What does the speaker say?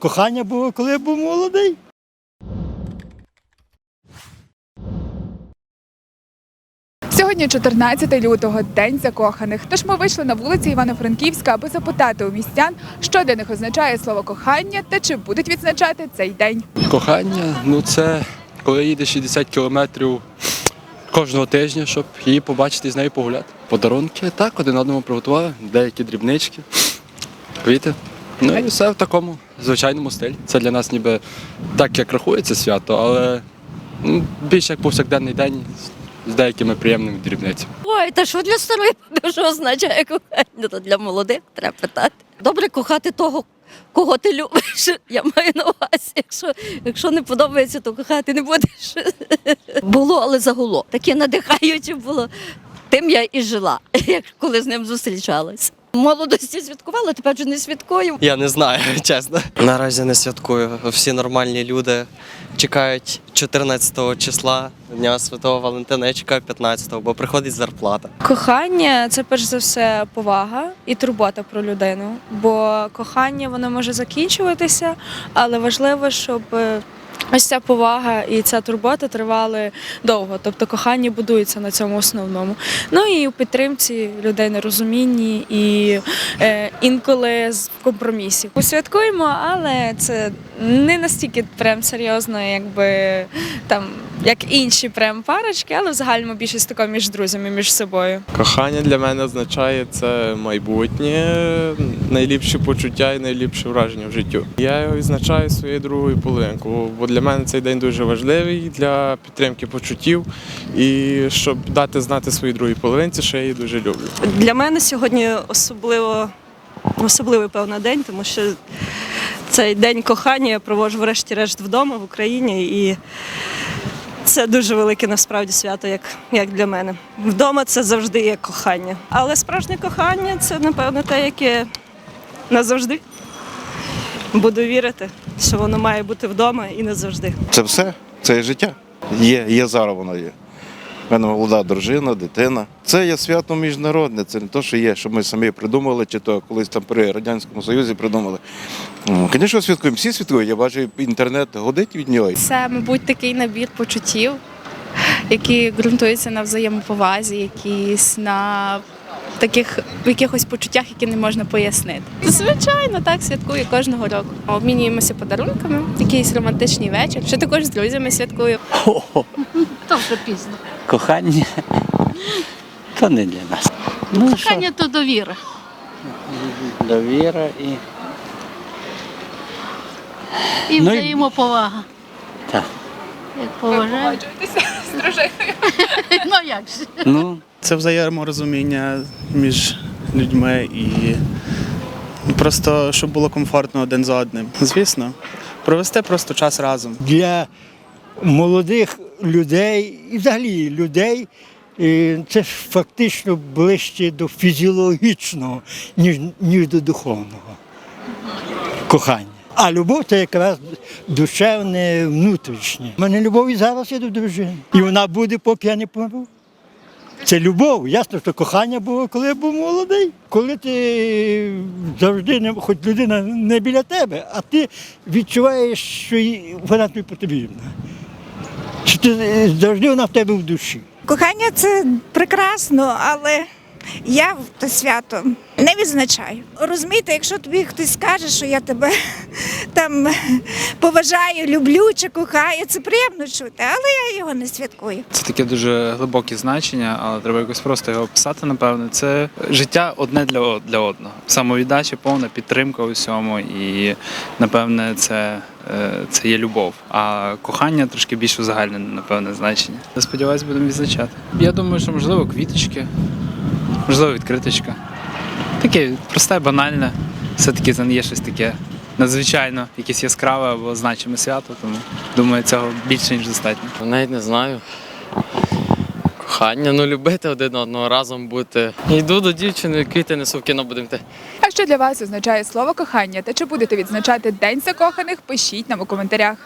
Кохання було, коли я був молодий. Сьогодні 14 лютого, день закоханих. Тож ми вийшли на вулиці Івано-Франківська, аби запитати у містян, що для них означає слово кохання та чи будуть відзначати цей день. Кохання, ну це коли їдеш 60 кілометрів кожного тижня, щоб її побачити і з нею погуляти. Подарунки так, один одному приготували, деякі дрібнички, квіти. Ну і все в такому звичайному стилі. Це для нас ніби так, як рахується свято, але ну, більш як повсякденний день з- деякими приємними дрібницями. Ой, та що для старої, що означає кохання? То для молодих треба питати. Добре кохати того, кого ти любиш. Я маю на увазі. Якщо, якщо не подобається, то кохати не будеш. Було, але загуло. Таке надихаюче було. Тим я і жила, як коли з ним зустрічалась. Молодості святкувала, тепер вже не святкую. Я не знаю, чесно. Наразі не святкую. Всі нормальні люди чекають 14 числа Дня Святого Валентина. Я чекаю 15-го, бо приходить зарплата. Кохання це перш за все повага і турбота про людину. Бо кохання воно може закінчуватися, але важливо, щоб ось ця повага і ця турбота тривали довго. Тобто кохання будується на цьому основному. Ну і у підтримці людей на розумінні і е, інколи з компромісів. Посвяткуємо, але це не настільки прям серйозно, якби там як інші прям парочки, але в загальному більшість тако між друзями, між собою. Кохання для мене означає це майбутнє, найліпші почуття і найліпші враження в життю. Я його відзначаю своєю другою половинкою, бо для мене цей день дуже важливий для підтримки почуттів і щоб дати знати своїй другій половинці, що я її дуже люблю. Для мене сьогодні особливо особливий певний день, тому що цей день кохання я проводжу врешті-решт вдома в Україні, і це дуже велике насправді свято, як, як для мене. Вдома це завжди є кохання. Але справжнє кохання це, напевно, те, яке назавжди. Буду вірити, що воно має бути вдома і назавжди. Це все, це є життя. Є, є зараз воно є. У мене молода дружина, дитина. Це є свято міжнародне, це не те, що є, що ми самі придумали, чи то колись там при Радянському Союзі придумали. Звісно, святкуємо, всі святкують. Я бачу, інтернет годить від нього. Це, мабуть, такий набір почуттів, які ґрунтуються на взаємоповазі, якісь на таких в якихось почуттях, які не можна пояснити. Звичайно, так святкую кожного року. Обмінюємося подарунками, якийсь романтичний вечір. Ще також з друзями святкую. То вже пізно. Кохання то не для нас. Ну, Кохання то довіра. довіра і. І Ну, і- взаємоповага. Так. Як поважаю. з дружиною. Ну як же? Ну, Це взаєморозуміння між людьми і просто щоб було комфортно один з одним. Звісно, провести просто час разом. Для молодих людей і взагалі людей е, це ж фактично ближче до фізіологічного, ніж, ніж до духовного кохання. А любов це якраз душевне, внутрішнє. У мене любов і зараз є до дружини. І вона буде, поки я не помру. Це любов. Ясно, що кохання було, коли я був молодий. Коли ти завжди не хоч людина не біля тебе, а ти відчуваєш, що вона тобі потрібна. Чи ти е, завжди вона в тебе в душі. Кохання це прекрасно, але я в те свято не відзначаю. Розумієте, якщо тобі хтось скаже, що я тебе там поважаю, люблю чи кохаю, це приємно чути, але я його не святкую. Це таке дуже глибоке значення, але треба якось просто його описати, напевно. Це життя одне для, для одного. Самовіддача, повна підтримка у всьому, і напевне, це, е, це є любов. А кохання трошки більш узагальнене, напевне, значення. Я сподіваюся, будемо відзначати. Я думаю, що можливо квіточки, можливо, відкриточка. Таке просте, банальне. Все-таки це не є щось таке надзвичайно, якесь яскраве або значиме свято, тому думаю, цього більше ніж достатньо. Навіть не знаю. Кохання, ну любити один одного разом бути. Йду до дівчини, квіти несу в кіно будемо йти. А що для вас означає слово кохання? Та чи будете відзначати День закоханих? Пишіть нам у коментарях.